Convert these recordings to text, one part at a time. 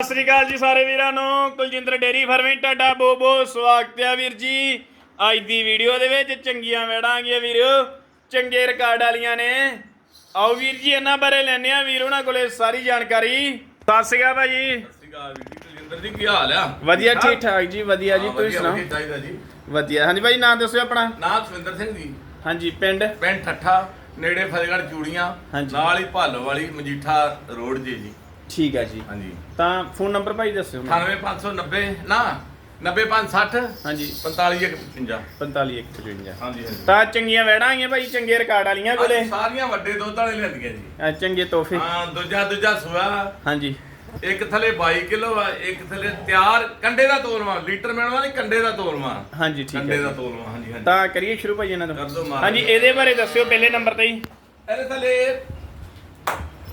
ਸਤਿ ਸ੍ਰੀ ਅਕਾਲ ਜੀ ਸਾਰੇ ਵੀਰਾਂ ਨੂੰ। ਕੁਲਜਿੰਦਰ ਡੇਰੀ ਫਾਰਮਿੰਗ ਬਹੁਤ ਬਹੁਤ ਸਵਾਗਤ ਹੈ ਵੀਰ ਜੀ। ਅੱਜ ਦੀ ਵੀਡੀਓ ਦੇ ਵਿੱਚ ਚੰਗੀਆਂ ਵੇੜਾਂ ਆ ਗਈਆਂ ਵੀਰੋ। ਚੰਗੇ ਰਿਕਾਰਡ ਵਾਲੀਆਂ ਨੇ। ਆਓ ਵੀਰ ਜੀ ਇਹਨਾਂ ਬਾਰੇ ਲੈਣੇ ਆ ਵੀਰ ਉਹਨਾਂ ਕੋਲੇ ਸਾਰੀ ਜਾਣਕਾਰੀ। ਸਤਿ ਸ੍ਰੀ ਅਕਾਲ ਭਾਜੀ। ਸ੍ਰੀਕਾਲ ਵੀਰ ਜੀ ਕੁਲਜਿੰਦਰ ਜੀ ਕੀ ਹਾਲ ਆ? ਵਧੀਆ ਠੀਕ ਠਾਕ ਜੀ ਵਧੀਆ ਜੀ ਤੁਸੀਂ ਸੁਣਾਓ? ਵਧੀਆ ਚਾਹੀਦਾ ਜੀ। ਵਧੀਆ ਹਾਂਜੀ ਭਾਜੀ ਨਾਮ ਦੱਸਿਓ ਆਪਣਾ? ਨਾਮ ਸੁਵਿੰਦਰ ਸਿੰਘ ਜੀ। ਹਾਂਜੀ ਪਿੰਡ? ਪਿੰਡ ਠੱਠਾ ਨੇੜੇ ਫਤਿਹਗੜ੍ਹ ਚੂੜੀਆਂ। ਨਾਲ ਹੀ ਭਾਲੋ ਵਾਲੀ ਮਜੀਠਾ ਰੋਡ ਜੀ ਜੀ। ਠੀਕ ਹੈ ਜੀ। ਹਾਂਜੀ। ਤਾਂ ਫੋਨ ਨੰਬਰ ਭਾਜੀ ਦੱਸਿਓ ਮੈਨੂੰ। 98590 ਨਾ 90560 ਹਾਂਜੀ। 4555 4555 ਹਾਂਜੀ ਹਾਂਜੀ। ਤਾਂ ਚੰਗੀਆਂ ਵੇੜਾਂ ਆਈਆਂ ਭਾਈ ਚੰਗੇ ਰਿਕਾਰਡ ਵਾਲੀਆਂ ਕੋਲੇ। ਸਾਰੀਆਂ ਵੱਡੇ ਦੁੱਧ ਵਾਲੇ ਲੈਂਦੀਆਂ ਜੀ। ਚੰਗੇ ਤੋਹਫੇ। ਹਾਂ ਦੂਜਾ ਦੂਜਾ ਸੁਆ। ਹਾਂਜੀ। ਇੱਕ ਥਲੇ 22 ਕਿਲੋ ਆ ਇੱਕ ਥਲੇ ਤਿਆਰ। ਕੰਡੇ ਦਾ ਤੋਲਵਾ ਲੀਟਰ ਮਿਲਵਾ ਨਹੀਂ ਕੰਡੇ ਦਾ ਤੋਲਵਾ ਹਾਂਜੀ ਠੀਕ ਕੰਡੇ ਹੈ ਦਾ ਜੀ। ਤੋਲਵਾ ਹਾਂਜੀ ਹਾਂਜੀ। ਤਾਂ ਕਰੀਏ ਸ਼ੁਰੂ ਭਾਈ ਇਹਨਾਂ ਤੋਂ। ਹਾਂਜੀ। ਇਹਦੇ ਬਾਰੇ ਦੱਸਿਓ ਪਹਿਲੇ ਨੰਬਰ ਤੇ ਹੀ। ਇਹਦੇ ਥਲੇ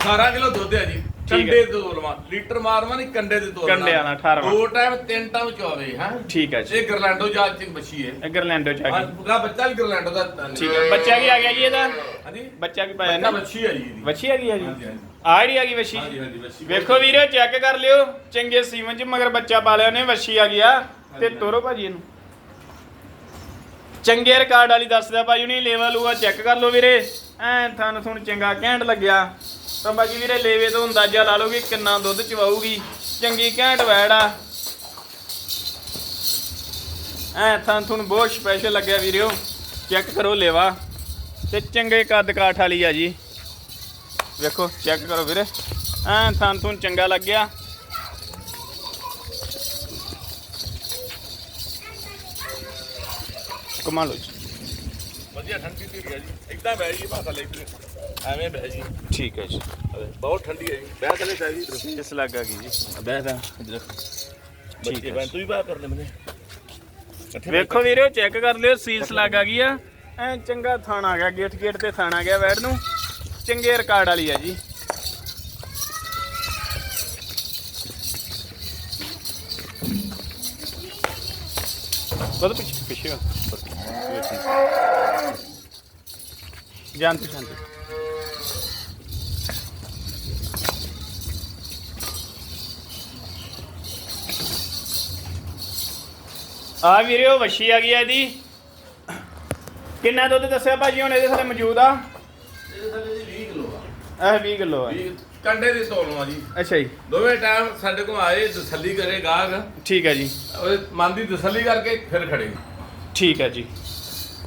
18 ਕਿਲੋ ਦੁੱਧ ਹੈ ਜੀ। ਕੰਡੇ ਹੈ। ਦੇ ਤੋਲਵਾ ਲੀਟਰ ਮਾਰਵਾ ਨਹੀਂ ਕੰਡੇ ਦੇ ਤੋਲਵਾ ਕੰਡੇ ਵਾਲਾ 18 ਵਾਲਾ। ਦੋ ਟਾਈਮ ਤਿੰਨ ਟਾਈਮ ਚੋਵੇ ਹਾਂ? ਠੀਕ ਹੈ ਜੀ। ਇਹ ਗਰਲੈਂਡੋ ਜਾਤ ਚ ਬੱਚੀ ਹੈ। ਗਰਲੈਂਡੋ ਚ ਆ ਹਾਂ ਗਈ ਪੂਰਾ ਬੱਚਾ ਵੀ ਗਰਲੈਂਡੋ ਦਾ ਠੀਕ ਹੈ। ਬੱਚਾ ਕੀ ਆ ਗਿਆ ਜੀ ਇਹਦਾ। ਹਾਂਜੀ? ਬੱਚਾ ਕੀ ਪਾਇਆ ਬੱਚਾ ਨਾ। ਬੱਚੀ ਹੈ ਜੀ ਇਹਦੀ। ਵੱਛੀ ਆ ਗਈ ਆ ਜੀ। ਹਾਂਜੀ। ਆੜੀ ਆ ਗਈ ਵੱਛੀ ਹਾਂਜੀ ਹਾਂਜੀ ਬੱਚੀ। ਵੇਖੋ ਵੀਰੇ ਚੈੱਕ ਕਰ ਲਿਓ। ਚੰਗੇ ਸੀਮਨ ਚ ਮਗਰ ਬੱਚਾ ਪਾਲਿਆ ਉਹਨੇ ਵੱਛੀ ਆ ਗਿਆ ਤੇ। ਤੋਰੋ ਭਾਜੀ ਇਹਨੂੰ। ਚੰਗੇ ਰਿਕਾਰਡ ਵਾਲੀ ਦੱਸਦਾ ਭਾਜੀ ਉਹਨੇ ਲੈਵਲ ਹੋਆ ਚੈੱਕ ਕਰ ਲਓ ਵੀਰੇ। ਐ ਥਣ ਥੁਣ ਚੰਗਾ ਘੈਂਟ ਲੱਗਿਆ। ਤਾਂ ਬਾਕੀ ਵੀਰੇ ਲੇਵੇ ਤੋਂ ਅੰਦਾਜ਼ਾ ਲਾ ਲਓ ਕਿ ਕਿੰਨਾ ਦੁੱਧ ਚਵਾਊਗੀ। ਚੰਗੀ ਘੈਂਟ ਵੈੜ ਆ। ਐ ਥਣ ਥੁਣ ਬਹੁਤ ਸਪੈਸ਼ਲ ਲੱਗਿਆ ਵੀਰਿਓ। ਚੈੱਕ ਕਰੋ ਲੇਵਾ। ਤੇ ਚੰਗੇ ਕੱਦ ਕਾਠ ਵਾਲੀ ਆ ਜੀ। ਵੇਖੋ ਚੈੱਕ ਕਰੋ ਵੀਰੇ। ਐ ਥਣ ਤੁਹਾਨੂੰ ਚੰਗਾ ਲੱਗਿਆ। ਕਮਾਲ ਹੋ ਜੀ। ਵਧੀਆ ਠੰਡੀ ਧੀਰੀ ਹੈ ਜੀ। ਇਦਾਂ ਬਹਿ ਜੀ ਭਾਸਾ ਲੈ ਕੇ। ਐਵੇਂ ਬਹਿ ਜੀ ਠੀਕ ਹੈ ਜੀ। ਬਹੁਤ ਠੰਡੀ ਹੈ ਜੀ। ਬਹਿ ਥਲੇ ਜੀ ਇਸ ਲੱਗਾ ਗਈ ਜੀ? ਬਹਿ ਦਾ ਠੀਕ ਹੈ। ਬੈਠ ਤੂੰ ਵੀ ਬਾਹਰ ਕਰ ਲੈ ਮੈਨੇ। ਵੇਖੋ ਵੀਰੇ ਚੈੱਕ ਕਰ ਲਿਓ ਸੀਲਸ ਲੱਗ ਆ ਗਈ ਆ। ਐ ਚੰਗਾ ਥਾਣਾ ਆ ਗਿਆ ਗੇਟ ਗੇਟ ਤੇ ਥਾਣਾ ਗਿਆ ਵੈੜ ਨੂੰ। ਚੰਗੇ ਰਿਕਾਰਡ ਵਾਲੀ ਆ ਜੀ। ਕਦੋਂ ਪਿੱਛੇ ਪਿੱਛੇ ਜਾਣਦੇ ਜਾਣਦੇ ਆ ਵੀਰੇ ਉਹ ਵੱਛੀ ਆ ਗਈ ਆ ਇਹਦੀ। ਕਿੰਨਾ ਦੁੱਧ ਦੱਸਿਆ ਭਾਜੀ ਹੁਣ ਇਹਦੇ ਥੱਲੇ ਮੌਜੂਦ ਆ? ਇਹਦੇ ਥੱਲੇ ਜੀ 20 ਕਿਲੋ ਆ। ਇਹ 20 ਕਿਲੋ ਆ। 20 ਕੰਡੇ ਦੇ ਤੋਲਵਾ ਜੀ। ਅੱਛਾ ਜੀ। ਦੋਵੇਂ ਟਾਈਮ ਸਾਡੇ ਕੋਲ ਆਏ ਤਸੱਲੀ ਕਰੇ ਗਾਹਕ। ਠੀਕ ਹੈ ਜੀ। ਉਹ ਮਨ ਦੀ ਤਸੱਲੀ ਕਰਕੇ ਫਿਰ ਖੜੇ। ਠੀਕ ਹੈ ਜੀ।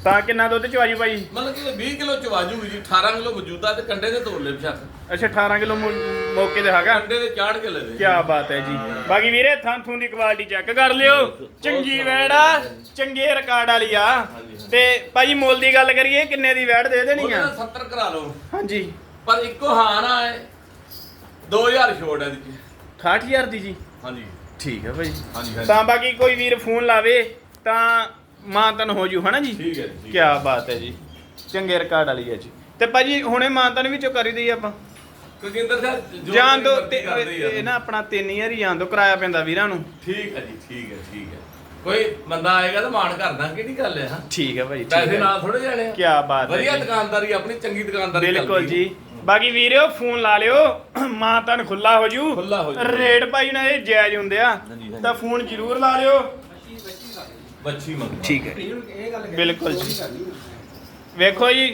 ਤਾਂ ਕਿੰਨਾ ਦੁੱਧ ਚਵਾਜੀ ਭਾਈ? ਮਤਲਬ ਕਿ 20 ਕਿਲੋ ਚਵਾਜੂ ਜੀ 18 ਕਿਲੋ ਮੌਜੂਦਾ ਤੇ ਕੰਡੇ ਦੇ ਤੋਲ ਬਿਸ਼ੱਕ ਅੱਛਾ 18 ਕਿਲੋ ਮੌਕੇ ਤੇ ਹੈਗਾ? ਕੰਡੇ ਦੇ ਚਾੜ ਕੇ ਲੈ ਦੇ। ਕੀ ਬਾਤ ਹੈ ਜੀ। ਬਾਕੀ ਵੀਰੇ ਥਾਂ ਥੂੰ ਦੀ ਕੁਆਲਿਟੀ ਚੈੱਕ ਕਰ ਲਿਓ। ਚੰਗੀ ਵੈੜ ਆ ਚੰਗੇ ਰਿਕਾਰਡ ਵਾਲੀ ਆ। ਤੇ ਭਾਜੀ ਮੁੱਲ ਦੀ ਗੱਲ ਕਰੀਏ ਕਿੰਨੇ ਦੀ ਵੈੜ ਦੇ ਦੇਣੀ ਆ? 70 ਕਰਾ ਲਓ। ਹਾਂਜੀ। ਪਰ ਇੱਕੋ ਹਾਂ ਨਾ ਹੈ 2000 ਛੋੜ ਹੈ ਦੀ 68000 ਦੀ ਜੀ? ਹਾਂਜੀ। ਠੀਕ ਹੈ ਭਾਈ। ਹਾਂਜੀ। ਤਾਂ ਬਾਕੀ ਕੋਈ ਵੀਰ ਫੋਨ ਲਾਵੇ ਤਾਂ ਮਾਨਤਨ ਹੋ ਜੂ ਹਨਾ ਜੀ? ਠੀਕ ਹੈ ਜੀ ਕੀ ਬਾਤ ਹੈ ਜੀ। ਚੰਗੇ ਰਿਕਾਰਡ ਵਾਲੀ ਹੈ ਜੀ। ਤੇ ਭਾਜੀ ਹੁਣੇ ਮਾਨਤਨ ਵਿੱਚੋਂ ਕਰੀ ਦਈ ਆਪਾਂ? ਕੁਲਜਿੰਦਰ ਸਾਹਿਬ ਜਾਣ ਦੋ। ਇਹ ਨਾ ਆਪਣਾ 3000 ਹੀ ਜਾਣ ਦੋ ਕਿਰਾਇਆ ਪੈਂਦਾ ਵੀਰਾਂ ਨੂੰ। ਠੀਕ ਹੈ ਜੀ ਠੀਕ ਹੈ ਠੀਕ ਹੈ। ਕੋਈ ਬੰਦਾ ਆਏਗਾ ਤਾਂ ਮਾਣ ਕਰਦਾ ਕਿਹੜੀ ਗੱਲ ਹੈ ਹਾਂ? ਠੀਕ ਹੈ ਭਾਈ ਪੈਸੇ ਨਾਲ ਥੋੜੇ ਜਾਣੇ ਆ। ਕੀ ਬਾਤ ਹੈ ਵਧੀਆ। ਦੁਕਾਨਦਾਰੀ ਆਪਣੀ ਚੰਗੀ ਦੁਕਾਨਦਾਰੀ ਬਿਲਕੁਲ ਜੀ। ਬਾਕੀ ਵੀਰਿਓ ਫੋਨ ਲਾ ਲਿਓ। ਹੋ ਜੂ। ਖੁੱਲਾ ਹੋ ਜੂ। ਰੇਟ ਭਾਈ ਨਾ ਇਹ ਜਾਇਜ਼ ਹੁੰਦੇ ਆ। ਤਾਂ ਫੋਨ ਜ਼ਰੂਰ ਲਾ ਲਿਓ। ਠੀਕ ਹੈ ਬਿਲਕੁਲ ਜੀ। ਵੇਖੋ ਜੀ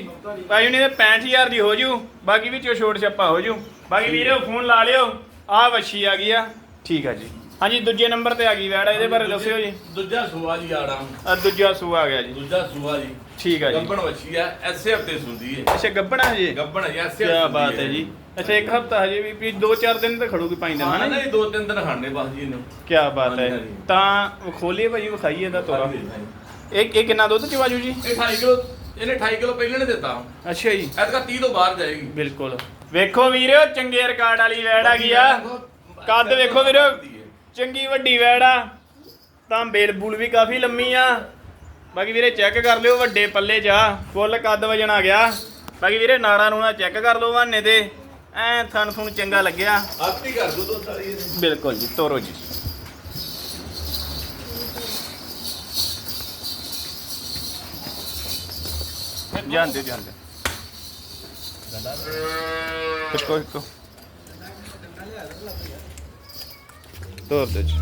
ਭਾਈ ਨੇ 65000 ਦੀ ਹੋ ਜੂ ਬਾਕੀ ਵਿੱਚੋਂ ਛੋਟ ਛੱਪਾ ਹੋ ਜੂ। ਬਾਕੀ ਵੀਰੇ ਫੋਨ ਲਾ ਲਿਓ ਆ ਵੱਛੀ ਆ ਗਈ ਆ। ਠੀਕ ਆ ਜੀ। ਹਾਂਜੀ ਦੂਜੇ ਨੰਬਰ ਤੇ ਆ ਗਈ ਵੈੜ ਇਹਦੇ ਬਾਰੇ ਦੱਸਿਓ ਜੀ। ਦੂਜਾ ਸੂਆ ਜੀ ਆੜਾ। ਆ ਦੂਜਾ ਸੂਆ ਆ ਗਿਆ ਜੀ। ਦੂਜਾ ਸੂਆ ਜੀ। ਠੀਕ ਆ ਜੀ। ਗੱਬਣ ਵੱਛੀ ਆ ਐਸੇ ਹਫ਼ਤੇ ਸੁੰਦੀ ਹੈ ਅੱਛਾ ਗੱਬਣਾ ਹਜੇ ਗੱਬਣ ਹੈ ਐਸੇ ਕੀ ਬਾਤ ਹੈ ਜੀ। ਅੱਛਾ ਇੱਕ ਹਫਤਾ ਹਜੇ ਵੀ ਵੀ ਦੋ ਚਾਰ ਦਿਨ ਤਾਂ ਖੜੂਗੀ ਪੰਜ ਦਿਨ ਹਾਂ ਹਨਾ ਨਹੀਂ ਦੋ ਤਿੰਨ ਦਿਨ ਖਾਣੇ ਬਸ ਜੀ ਇਹਨੂੰ। ਕੀ ਬਾਤ ਹੈ। ਹਾਂਜੀ, ਹਾਂਜੀ। ਤਾਂ ਖੋਲੀਏ ਭਾਈ ਵਿਖਾਈਏ ਇਹਦਾ ਤੋਰਾ। ਇਹ ਇਹ ਕਿੰਨਾ ਦੁੱਧ ਚ ਵਾਜੂ ਜੀ? ਇਹ 28 ਕਿਲੋ ਇਹਨੇ 28 ਕਿਲੋ ਪਹਿਲੇ ਨੇ ਦਿੱਤਾ। ਅੱਛਾ ਜੀ। ਐਤਕਾ 30 ਤੋਂ ਬਾਹਰ ਜਾਏਗੀ। ਬਿਲਕੁਲ। ਵੇਖੋ ਵੀਰਿਓ ਚੰਗੇ ਰਿਕਾਰਡ ਵਾਲੀ ਵੈੜ ਆ ਗਈ ਆ। ਕੱਦ ਵੇਖੋ ਵੀਰੋ। ਚੰਗੀ ਵੱਡੀ ਵੈੜ ਆ। ਤਾਂ ਬੇਲ ਬੂਲ ਵੀ ਕਾਫੀ ਲੰਮੀ ਆ। ਬਾਕੀ ਵੀਰੇ ਚੈੱਕ ਕਰ ਲਿਓ ਵੱਡੇ ਪੱਲੇ ਜਾ। ਫੁੱਲ ਕੱਦ ਵਜਣ ਆ ਗਿਆ। ਬਾਕੀ ਵੀਰੇ ਨਾੜਾ ਨੂਣਾ ਚੈੱਕ ਕਰ ਲਓ ਵਾਨੇ ਤੇ। ਐ ਥਣ ਥੁਣ ਚੰਗਾ ਲੱਗਿਆ। ਆਪੀ ਕਰ ਦੋ ਦੋ ਸਾਰੀ ਬਿਲਕੁਲ ਜੀ ਤੋਰੋ ਜੀ। ਜਾਂਦੇ ਜਾਂਦੇ। ਇੱਕੋ ਇੱਕੋ। ਤੋਰ ਦਿਓ ਜੀ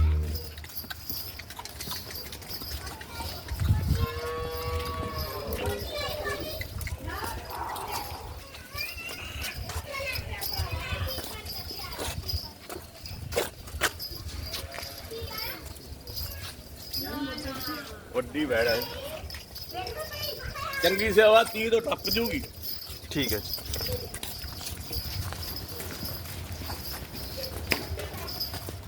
ਵੱਡੀ ਵੈੜ ਹੈ ਚੰਗੀ ਸੇਵਾ 30 ਤੋਂ ਟੱਪ ਜੂਗੀ। ਠੀਕ ਹੈ ਜੀ।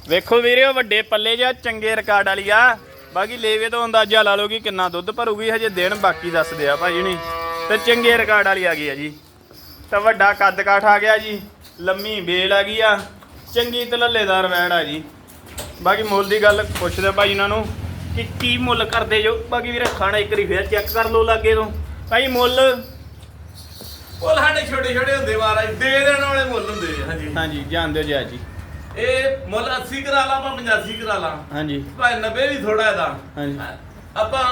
ਵੇਖੋ ਵੀਰੇ ਉਹ ਵੱਡੇ ਪੱਲੇ ਜਾਂ ਚੰਗੇ ਰਿਕਾਰਡ ਵਾਲੀ ਆ। ਬਾਕੀ ਲੇਵੇ ਤੋਂ ਅੰਦਾਜ਼ਾ ਲਾ ਲਓ ਕਿ ਕਿੰਨਾ ਦੁੱਧ ਭਰੂਗੀ ਹਜੇ ਦਿਨ ਬਾਕੀ ਦੱਸਦੇ ਆ ਭਾਜੀ ਨਹੀਂ ਤੇ ਚੰਗੇ ਰਿਕਾਰਡ ਵਾਲੀ ਆ ਗਈ ਆ ਜੀ। ਤਾਂ ਵੱਡਾ ਕੱਦ ਕਾਠ ਆ ਗਿਆ ਜੀ। ਲੰਮੀ ਬੇਲ ਆ ਗਈ ਆ। ਚੰਗੀ ਤੇ ਲੱਲੇਦਾਰ ਵੈੜ ਆ ਜੀ। ਬਾਕੀ ਮੁੱਲ ਦੀ ਗੱਲ ਪੁੱਛਦੇ ਭਾਈ ਇਹਨਾਂ ਨੂੰ ਕਿ ਕੀ ਮੁੱਲ ਕਰਦੇ ਜੋ। ਬਾਕੀ ਵੀਰੇ ਖਾਣਾ ਇੱਕ ਵਾਰੀ ਫੇਰ ਚੈੱਕ ਕਰ ਲਓ ਲਾਗੇ ਤੋਂ। ਭਾਈ ਮੁੱਲ। ਉਹ ਸਾਡੇ ਛੋਟੇ ਛੋਟੇ ਹੁੰਦੇ ਮਹਾਰਾਜ ਦੇ ਦੇਣ ਵਾਲੇ ਮੁੱਲ ਹੁੰਦੇ ਆ, ਹਾਂਜੀ। ਹਾਂਜੀ ਜਾਣਦੇ ਹੋ ਜੀ ਜੀ ਇਹ ਮੁੱਲ 80 ਕਰਾ ਲਾ ਆਪਾਂ 85 ਕਰਾ ਲਾ। ਹਾਂਜੀ। ਭਾਵੇਂ 90 ਵੀ ਥੋੜਾ ਇਹਦਾ। ਹਾਂਜੀ। ਆਪਾਂ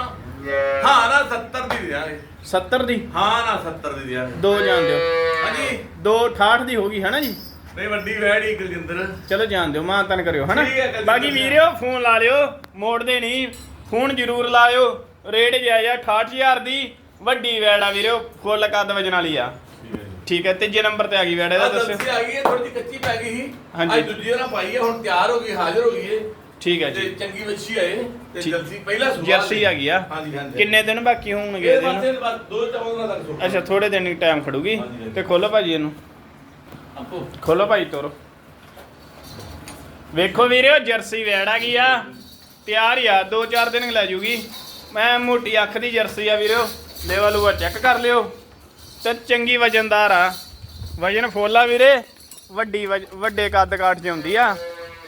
ਹਾਂ ਨਾ 70 ਦੀ ਦਿਆਂਗੇ। 70 ਦੀ? ਹਾਂ ਨਾ 70 ਦੀ ਦਿਆਂਗੇ। ਦੋ ਜਾਣ ਦਿਓ। ਹਾਂਜੀ। ਦੋ 68 ਦੀ ਹੋ ਗਈ ਹੈ ਨਾ ਜੀ? ਨਹੀਂ ਵੱਡੀ ਵੈੜੀ ਗੁਰਜਿੰਦਰ ਚਲੋ ਜਾਣ ਦਿਓ ਮਾਂ ਤਨ ਕਰਿਓ ਹਨਾ? ਠੀਕ ਹੈ, ਬਾਕੀ ਵੀਰਿਓ ਫੋਨ ਲਾ ਲਿਓ ਮੋੜਦੇ ਨਹੀਂ। ਫੋਨ ਜ਼ਰੂਰ ਲਾਇਓ। ਰੇਟ ਜਾਇਜ਼ ਆ 68000 ਦੀ। ਵੱਡੀ ਵੈੜ ਆ ਵੀਰਿਓ ਫੁੱਲ ਕੱਦ ਵਜਣ ਵਾਲੀ ਆ। ਠੀਕ ਹੈ ਤੀਜੇ ਨੰਬਰ ਤੇ ਆ ਗਈ ਵੈੜ ਇਹਦਾ ਇਹ ਦੱਸਿਓ। ਦੱਸੀ ਆ ਗਈ ਹੈ ਥੋੜੀ ਜਿਹੀ ਕੱਚੀ ਪੈ ਗਈ ਸੀ। ਹਾਂਜੀ। ਅੱਜ ਦੂਜੀ ਵਾਰ ਪਾਈ ਹੈ ਹੁਣ ਤਿਆਰ ਹੋ ਗਈ ਹਾਜ਼ਰ ਹੋ ਗਈ ਹੈ। ਠੀਕ ਹੈ ਤੇ ਜੀ। ਚੰਗੀ ਵੱਛੀ ਆਏ ਤੇ ਠੀਕ। ਜਲਦੀ ਪਹਿਲਾ ਸੁਭਾਅ ਜਰਸੀ ਆ ਗਈ ਆ। ਹਾਂਜੀ ਹਾਂਜੀ ਕਿੰਨੇ ਦਿਨ ਬਾਕੀ ਹੋਣਗੇ ਇਹ ਇਹਦੇ ਨੂੰ? ਬਸ ਦੋ ਤੱਕ ਅੱਛਾ ਥੋੜੇ ਦਿਨ ਹੀ ਟਾਈਮ ਖੜੂਗੀ। ਹਾਂਜੀ, ਹਾਂਜੀ। ਤੇ ਖੋਲੋ ਭਾਜੀ ਇਹਨੂੰ। ਆਪੋ। ਖੋਲੋ ਭਾਈ ਤੋਰੋ। ਵੇਖੋ ਵੀਰਿਓ ਜਰਸੀ ਵੈੜ ਆ ਗਈ ਆ। ਤਿਆਰ ਹੀ ਆ ਦੋ ਚਾਰ ਦਿਨ ਲੈ ਜੂਗੀ। ਮੈਂ ਮੋਟੀ ਅੱਖ ਦੀ ਜਰਸੀ ਆ ਵੀਰਿਓ ਲੈਵਲ ਉਹ ਚੈੱਕ ਕਰ ਲਿਓ। ਤੇ ਚੰਗੀ ਵਜਨਦਾਰ ਆ। ਵਜਨ ਫੋਲਾ ਵੀਰੇ। ਵੱਡੀ ਵੱਡੇ ਕੱਦ ਕਾਠ ਚ ਹੁੰਦੀ ਆ।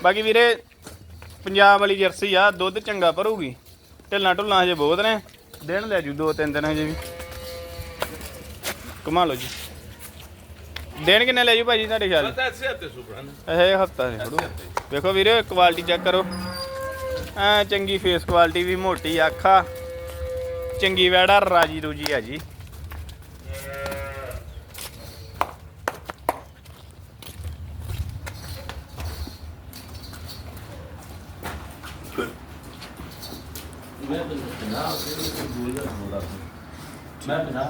ਬਾਕੀ ਵੀਰੇ ਪੰਜਾਬ ਵਾਲੀ ਜਰਸੀ ਆ ਦੁੱਧ ਚੰਗਾ ਭਰੂਗੀ। ਢਿੱਲਾਂ ਢੁੱਲਾਂ ਹਜੇ ਬਹੁਤ ਨੇ। ਦਿਨ ਲੈ ਜੂ ਦੋ ਤਿੰਨ ਦਿਨ ਹਜੇ ਵੀ। ਕਮਾ ਲਓ ਜੀ। ਦਿਨ ਕਿੰਨੇ ਲੈ ਜੂ ਭਾਜੀ ਤੁਹਾਡੇ ਖਿਆਲ? ਇਹ ਹਫਤਾ ਨਹੀਂ ਖੜੂ ਵੇਖੋ ਵੀਰੇ ਕੁਆਲਿਟੀ ਚੈੱਕ ਕਰੋ। ਐ ਚੰਗੀ ਫੇਸ ਕੁਆਲਿਟੀ ਵੀ ਮੋਟੀ ਅੱਖਾਂ ਚੰਗੀ ਵੈੜਾ, ਰਾਜੀ ਰੂਜੀ ਆ ਜੀ। ਮੈਂ ਬਣਾ ਮੈਂ ਬਣਾ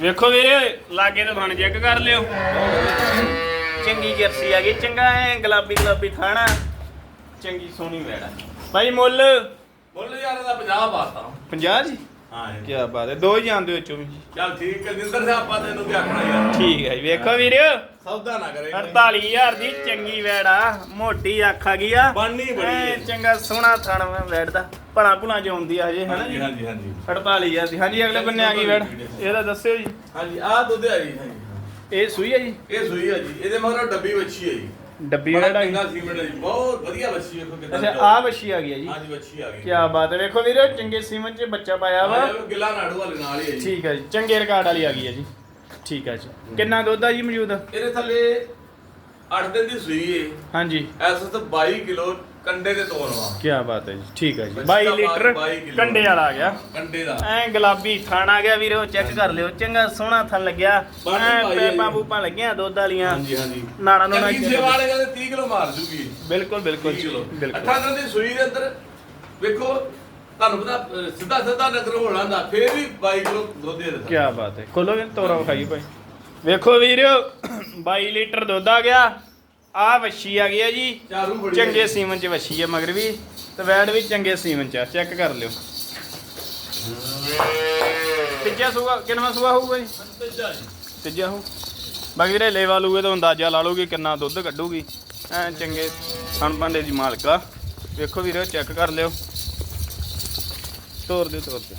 ਵੇਖੋ ਵੀਰੇ, ਲਾਗੇ ਤੇ ਬਣ ਚੈੱਕ ਕਰ ਲਿਓ। ਚੰਗੀ ਜਰਸੀ ਆ ਗਈ, ਚੰਗਾ ਐ ਗੁਲਾਬੀ ਗੁਲਾਬੀ ਖਾਣਾ ਚੰਗੀ ਸੋਹਣੀ ਵੈੜਾ। ਭਾਈ ਮੁੱਲ। ਮੁੱਲ ਯਾਰ ਦਾ 50 ਪਾਤਾ 50 ਜੀ? ਹਾਂ ਕੀ ਬਾਤ ਹੈ ਦੋ ਹੀ ਜਾਂਦੇ ਹੋ ਚੋਂ ਚੱਲ ਠੀਕ ਹੈ ਜਿੰਦਰ ਸਾਹਿਬ ਆਪਾਂ ਤੈਨੂੰ ਕੀ ਆਖਣਾ ਯਾਰ। ਠੀਕ ਹੈ ਜੀ ਵੇਖੋ ਵੀਰੇ। ਸੌਦਾ ਨਾ ਕਰੇ। 48000 ਦੀ ਚੰਗੀ ਵੈੜਾ ਮੋਟੀ ਅੱਖ ਆ ਗਈ ਆ। ਬਣਨੀ ਬੜੀ। ਚੰਗਾ ਸੋਹਣਾ ਥਣ ਵੈੜ ਦਾ ਭੁਲਾ ਚ ਆਉਂਦੀ ਆ ਹਜੇ ਹਾਂਜੀ ਜੀ? ਹਾਂਜੀ ਹਾਂਜੀ 48000 ਦੀ। ਹਾਂਜੀ ਅਗਲੇ ਬੰਨੇ ਆ ਗਈ ਵੈੜ। ਇਹਦਾ ਦੱਸਿਓ ਜੀ। ਹਾਂਜੀ ਆਹ ਦੁੱਧ ਆ ਜੀ ਇਹ ਸੂਈ ਹੈ ਜੀ? ਇਹ ਸੂਈ ਆ ਜੀ। ਇਹਦੇ ਮਗਰ ਡੱਬੀ ਵੱਛੀ ਹੈ ਜੀ। ਡੱਬੀ ਬੜਾ ਚੰਗਾ ਸੀਮੈਂਟ ਹੈ ਜੀ ਬਹੁਤ ਵਧੀਆ ਵੱਛੀ ਵੇਖੋ ਕਿਦਾਂ ਅੱਛਾ ਆ ਵੱਛੀ ਆ ਗਈ ਹੈ ਜੀ। ਹਾਂਜੀ ਵੱਛੀ ਆ ਗਈ। ਕੀ ਬਾਤ ਹੈ ਵੇਖੋ ਵੀਰੇ ਚੰਗੇ ਸੀਮਨ ਚ ਬੱਚਾ ਪਾਇਆ ਵਾ। ਆਹ ਗਿੱਲਾ ਨਾੜੂ ਵਾਲੇ ਨਾਲ ਹੀ ਹੈ ਜੀ। ਠੀਕ ਹੈ ਜੀ ਚੰਗੇ ਰਿਕਾਰਡ ਵਾਲੀ ਆ ਗਈ ਹੈ ਜੀ। ਠੀਕ ਹੈ ਜੀ। ਕਿੰਨਾ ਦੁੱਧ ਆ ਜੀ ਮੌਜੂਦ? ਇਹਦੇ ਥੱਲੇ 8 ਦਿਨ ਦੀ ਸੂਈ ਹੈ ਹਾਂਜੀ। ਐਸ ਤੋਂ 22 ਕਿਲੋ ਕੰਡੇ ਦੇ ਤੋਲਵਾ ਕੀ ਬਾਤ ਹੈ ਜੀ ਠੀਕ ਹੈ ਜੀ। ਬੱਚਾ 22 ਲੀਟਰ 22 ਕਿਲੋ। ਕੰਡੇ ਵਾਲਾ ਆ ਗਿਆ। ਕੰਡੇ ਦਾ। ਐ ਗੁਲਾਬੀ ਥਣ ਆ ਗਿਆ ਵੀਰੋ ਚੈੱਕ ਕਰ ਲਿਓ। ਚੰਗਾ ਸੋਹਣਾ ਥਣ ਲੱਗਿਆ। ਬਾਕੀ ਐ ਭਾਈ ਪੈਪਾਂ ਜੀ। ਪੂਪਾਂ ਲੱਗੀਆਂ ਦੁੱਧ ਵਾਲੀਆਂ। ਹਾਂਜੀ ਹਾਂਜੀ। ਨਾੜਾਂ ਨੂੰ ਚੰਗੀ ਸੇਵਾ ਵਾਲੇ ਕਹਿੰਦੇ 30 ਕਿਲੋ ਮਾਰ ਜੂਗੀ। ਬਿਲਕੁਲ ਬਿਲਕੁਲ 30 ਕਿਲੋ। ਬਿਲਕੁਲ। 18 ਦਿਨ ਦੀ ਸੂਈ ਦੇ ਅੰਦਰ ਵੇਖੋ ਤੁਹਾਨੂੰ ਪਤਾ ਅਹ, ਸਿੱਧਾ ਸਿੱਧਾ ਨਜ਼ਰ ਹੋਣਾ ਦਾ ਫੇਰ ਵੀ 22 ਕਿਲੋ ਦੁੱਧ ਦੇ ਕੀ ਦਿੰਦਾ ਬਾਤ ਹੈ। ਖੋਲੋ ਵੀ ਤੋਰਾ ਵਿਖਾਈ ਭਾਈ। ਵੇਖੋ ਵੀਰੋ 22 ਲੀਟਰ ਦੁੱਧ ਆ ਗਿਆ। ਆ ਵੱਛੀ ਆ ਗਈ ਹੈ ਜੀ। ਚਾਰੂ ਬੜੀ ਚੰਗੇ ਸੀਮਨ ਚ ਵੱਛੀ ਹੈ ਮਗਰ ਵੀ। ਤੇ ਵੈੜ ਵੀ ਚੰਗੇ ਸੀਮਨ ਚ ਚੈੱਕ ਕਰ ਲਿਓ। ਤੀਜਾ ਸੂਆ ਕਿੰਨਾ ਸੂਆ ਹੋਊਗਾ ਜੀ? ਤੀਜਾ ਹੋਊ ਬਾਕੀ ਵੀਰੇ ਲੇਵਾ ਲੂਗੇ ਤਾਂ ਅੰਦਾਜ਼ਾ ਲਾ ਲਓਗੇ ਕਿੰਨਾ ਦੁੱਧ ਕੱਢੂਗੀ। ਐ ਚੰਗੇ ਸਣ ਭਾਂਡੇ ਦੀ ਮਾਲਕਾ ਵੇਖੋ ਵੀਰੇ ਚੈੱਕ ਕਰ ਲਿਓ। ਤੋਰ ਦਿਓ ਤੋਰ ਦਿਓ।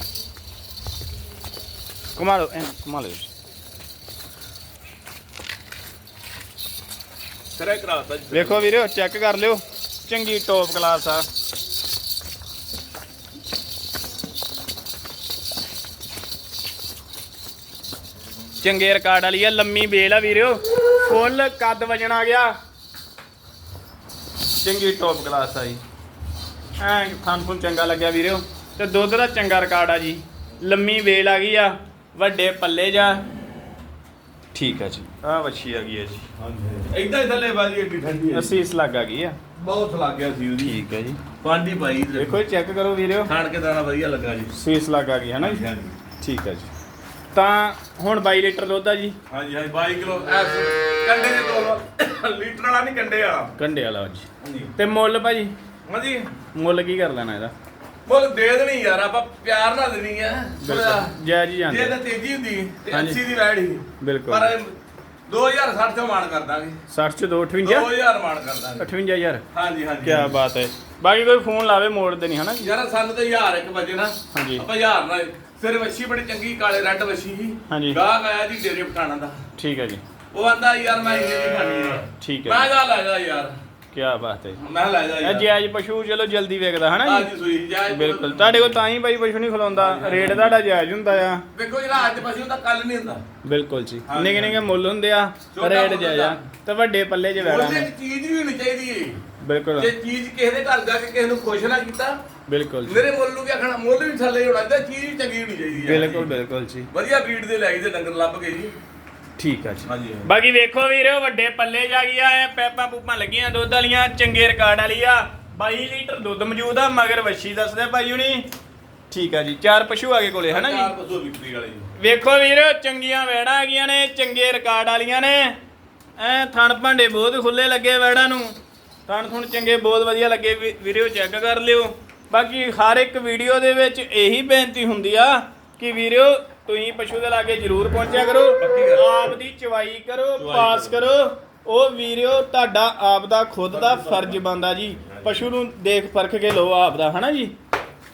ਘੁਮਾ ਲਓ ਐ ਘੁਮਾ ਸਿਰੇ ਕਰਾਤਾ ਜੀ। ਵੇਖੋ ਵੀਰੇ ਚੈੱਕ ਕਰ ਲਿਓ। ਚੰਗੀ ਟੌਪ ਕਲਾਸ ਆ। ਚੰਗੇ ਰਿਕਾਰਡ ਵਾਲੀ ਆ, ਲੰਮੀ ਬੇਲ ਆ ਵੀਰਿਓ ਫੁੱਲ ਕੱਦ ਵਜਣ ਆ ਗਿਆ। ਚੰਗੀ ਟੌਪ ਕਲਾਸ ਆ ਜੀ। ਐ ਚੰਗਾ ਲੱਗਿਆ ਵੀਰਿਓ ਤੇ ਦੁੱਧ ਦਾ ਚੰਗਾ ਰਿਕਾਰਡ ਆ ਜੀ। ਲੰਮੀ ਵੇਲ ਆ ਗਈ ਆ। ਵੱਡੇ ਪੱਲੇ ਜਾ। ਠੀਕ ਹੈ ਜੀ। ਆ ਵੱਛੀ ਆ ਗਈ ਹੈ ਜੀ। ਹਾਂਜੀ। ਇਦਾਂ ਹੀ ਥੱਲੇ ਬਾਜੀ ਏਡੀ ਠੰਡੀ ਹੈ। ਅਸੀਸ ਲੱਗ ਆ ਗਈ ਆ। ਬਹੁਤ ਲੱਗ ਗਿਆ ਸੀ ਉਹਦੀ। ਠੀਕ ਹੈ ਜੀ। ਪਾਂਡੀ ਪਾਈ ਦੇਖੋ ਚੈੱਕ ਕਰੋ ਵੀਰਿਓ। ਖਾਣ ਕੇ ਦਾਣਾ ਵਧੀਆ ਲੱਗਾ ਜੀ। ਸੀਸ ਲੱਗ ਆ ਗਈ ਹੈ ਨਾ ਜੀ? ਹਾਂਜੀ ਠੀਕ ਹੈ ਜੀ। ਤਾਂ ਹੁਣ 22 ਲੀਟਰ ਦੁੱਧ ਆ ਜੀ। ਹਾਂਜੀ ਹਾਂਜੀ 22 ਕਿਲੋ ਐਸ ਕੰਡੇ ਦੇ ਦੋ ਲੀਟਰ ਵਾਲਾ ਨਹੀਂ ਕੰਡੇ ਵਾਲਾ। ਕੰਡੇ ਵਾਲਾ ਜੀ। ਤੇ ਮੁੱਲ ਭਾਜੀ? ਹਾਂਜੀ। ਮੁੱਲ ਕੀ ਕਰ ਲੈਣਾ ਇਹਦਾ? ਮੁੱਲ ਦੇ ਦੇਣੀ ਯਾਰ ਆਪਾਂ ਪਿਆਰ ਨਾਲ ਦੇਣੀ ਆ। ਜੈ ਜੀ ਜੇ ਜਾਂਦੇ ਤਾਂ ਤੇਜ਼ੀ ਹੁੰਦੀ ਤੇ ਹਾਂਜੀ। 80 ਦੀ ਵੈੜ ਹੀ ਬਿਲਕੁਲ। ਪਰ 2060 ਤੋਂ ਮਾਨ ਕਰ ਦਾਂਗੇ। 60 ਚ 258 2000 ਮਾਨ ਕਰ ਦਾਂਗੇ। 58000 ਹਾਂਜੀ ਹਾਂਜੀ। ਕੀ ਬਾਤ ਹੈ। ਬਾਕੀ ਕੋਈ ਫੋਨ ਲਾਵੇ ਮੋੜ ਦੇ ਨਹੀਂ ਹਨਾ ਜੀ? ਯਾਰ ਸਾਨੂੰ ਤਾਂ 1000 ਇੱਕ ਵਜੇ ਨਾ। ਹਾਂਜੀ। ਆਪਾਂ 1000 ਨਾਲ ਸਿਰ ਵੱਛੀ ਬੜੀ ਚੰਗੀ ਕਾਲੇ ਰੈੱਡ ਵੱਛੀ ਸੀ ਹਾਂਜੀ। ਗਾਹਕ ਆਇਆ ਜੀ ਡੇਰੇ ਪਟਾਣਾ ਦਾ। ਠੀਕ ਹੈ ਜੀ। ਉਹ ਆਂਦਾ ਯਾਰ ਮੈਂ ਇੰਨੇ ਦੀ ਖਾਣੀ ਹੈ ਠੀਕ ਮੈਂ ਹੈ ਜਾ ਲੈ ਜਾ ਯਾਰ। ਕੀ ਬਾਤ ਹੈ। ਮੈਂ ਲੈ ਜਾ ਇਹ ਜਾਇਜ਼ ਪਸ਼ੂ ਚਲੋ ਜਲਦੀ ਵੇਖਦਾ ਹਨਾ ਅੱਜ ਜੀ ਸੂਈ ਜਾਏ ਬਿਲਕੁਲ। ਤੁਹਾਡੇ ਕੋਲ ਤਾਂ ਹੀ ਬਾਈ ਪਸ਼ੂ ਨਹੀਂ ਖਲੋਂਦਾ। ਰੇਟ ਤੁਹਾਡਾ ਜਾਇਜ਼ ਹੁੰਦਾ ਆ। ਵੇਖੋ ਜਿਹੜਾ ਅੱਜ ਪਸ਼ੂ ਤਾਂ ਕੱਲ ਨਹੀਂ ਹੁੰਦਾ। ਬਿਲਕੁਲ ਜੀ। ਨਿੱਕੇ ਨਿੱਕੇ ਮੁੱਲ ਹੁੰਦੇ ਆ ਰੇਟ ਜਾਇਜ਼ ਆ। ਤੇ ਵੱਡੇ ਪੱਲੇ 'ਚ ਵੈੜਾ ਉਹਦੇ ਚੀਜ਼ ਵੀ ਹੋਣੀ ਚਾਹੀਦੀ ਏ। ਬਿਲਕੁਲ। ਜੇ ਚੀਜ਼ ਕਿਸੇ ਦੇ ਘਰ ਜਾ ਕੇ ਕਿਸੇ ਨੂੰ ਖੁਸ਼ ਨਾ ਕੀਤਾ ਬਿਲਕੁਲ ਜੀ। ਮੇਰੇ ਮੁੱਲ ਨੂੰ ਕੀ ਆਖਣਾ ਮੁੱਲ ਵੀ ਥੱਲੇ ਹੋਣਾ ਚਾਹੀਦਾ ਚੀਜ਼ ਵੀ ਚੰਗੀ ਹੋਣੀ ਚਾਹੀਦੀ ਹੈ ਬਿਲਕੁਲ ਬਿਲਕੁਲ ਜੀ। ਵਧੀਆ ਬਰੀਡ ਦੇ ਲੈ ਤੇ ਡੰਗਰ ਲੱਭ ਗਏ ਜੀ। ਠੀਕ ਆ ਜੀ। ਹਾਂਜੀ ਬਾਕੀ ਵੇਖੋ ਵੀਰੋ ਵੱਡੇ ਪੱਲੇ ਜਾ ਗਈਆਂ ਐ ਪੈਪਾਂ ਪੂਪਾਂ ਲੱਗੀਆਂ ਦੁੱਧ ਵਾਲੀਆਂ ਚੰਗੇ ਰਿਕਾਰਡ ਵਾਲੀ ਆ। 22 ਲੀਟਰ ਦੁੱਧ ਮੌਜੂਦ ਆ ਮਗਰ ਵੱਛੀ ਦੱਸਦੇ ਭਾਈ ਹੁਣੀ। ਠੀਕ ਆ ਜੀ ਚਾਰ ਪਸ਼ੂ ਆ ਗਏ ਕੋਲੇ ਹਨਾ ਚਾਰ ਜੀ ਪਸ਼ੂ ਵਿਕਰੀ ਵਾਲੇ ਜੀ। ਵੇਖੋ ਵੀਰੋ ਚੰਗੀਆਂ ਵੈੜਾਂ ਹੈਗੀਆਂ ਨੇ ਚੰਗੇ ਰਿਕਾਰਡ ਵਾਲੀਆਂ ਨੇ। ਐ ਥਣ ਭਾਂਡੇ ਬਹੁਤ ਖੁੱਲੇ ਲੱਗੇ ਵੈੜਾਂ ਨੂੰ। ਥਣ ਥੁਣ ਚੰਗੇ ਬਹੁਤ ਵਧੀਆ ਲੱਗੇ ਵੀ- ਵੀਡੀਓ ਚੈੱਕ ਕਰ ਲਿਓ। ਬਾਕੀ ਹਰ ਇੱਕ ਵੀਡੀਓ ਦੇ ਵਿੱਚ ਇਹੀ ਬੇਨਤੀ ਹੁੰਦੀ ਆ ਕਿ ਵੀਡੀਓ ਤੁਸੀਂ ਪਸ਼ੂ ਦੇ ਲਾਗੇ ਜ਼ਰੂਰ ਪਹੁੰਚਿਆ ਕਰੋ। ਆਪ ਦੀ ਚਵਾਈ ਕਰੋ ਪਾਸ ਕਰੋ। ਉਹ ਵੀਡੀਓ ਤੁਹਾਡਾ ਆਪ ਦਾ ਖੁਦ ਦਾ ਫਰਜ਼ ਬੰਦਾ ਜੀ। ਪਸ਼ੂ ਨੂੰ ਦੇਖ ਪਰਖ ਕੇ ਲਓ ਆਪ ਦਾ ਹਨਾ ਜੀ?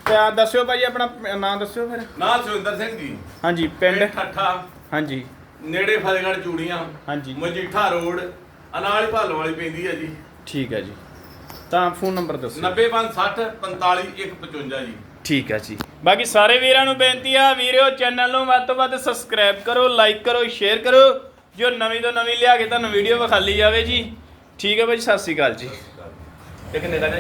ਤੇ ਆ ਦੱਸਿਓ ਭਾਈ ਆਪਣਾ ਨਾਮ ਦੱਸਿਓ ਫਿਰ। ਨਾਲ ਸੁਰਿੰਦਰ ਸਿੰਘ ਜੀ। ਹਾਂਜੀ ਪਿੰਡ? ਠੱਠਾ। ਹਾਂਜੀ। ਨੇੜੇ ਫਤਿਹਗੜ੍ਹ ਚੂੜੀਆਂ। ਹਾਂਜੀ। ਮਜੀਠਾ ਰੋਡ। ਅਨਾਲੀ ਭਾਲੋ ਵਾਲੀ ਪੈਂਦੀ ਹੈ ਜੀ। ਠੀਕ ਹੈ ਜੀ। ਤਾਂ ਫੋਨ ਨੰਬਰ ਦੱਸੋ। 9560 45155 ਜੀ। ਠੀਕ ਹੈ ਜੀ। ਬਾਕੀ ਸਾਰੇ ਵੀਰਾਂ ਨੂੰ ਬੇਨਤੀ ਆ, ਵੀਰਿਓ ਚੈਨਲ ਨੂੰ ਵੱਧ ਤੋਂ ਵੱਧ ਸਬਸਕ੍ਰਾਈਬ ਕਰੋ ਲਾਈਕ ਕਰੋ ਸ਼ੇਅਰ ਕਰੋ। ਜੋ ਨਵੀਂ ਤੋਂ ਨਵੀਂ ਲਿਆ ਕੇ ਤੁਹਾਨੂੰ ਵੀਡੀਓ ਵਿਖਾਲੀ ਜਾਵੇ ਜੀ। ਠੀਕ ਹੈ ਭਾਈ ਸਤਿ ਸ਼੍ਰੀ ਅਕਾਲ ਜੀ। ਇੱਕ ਨੇੜਾ ਜਿਹਾ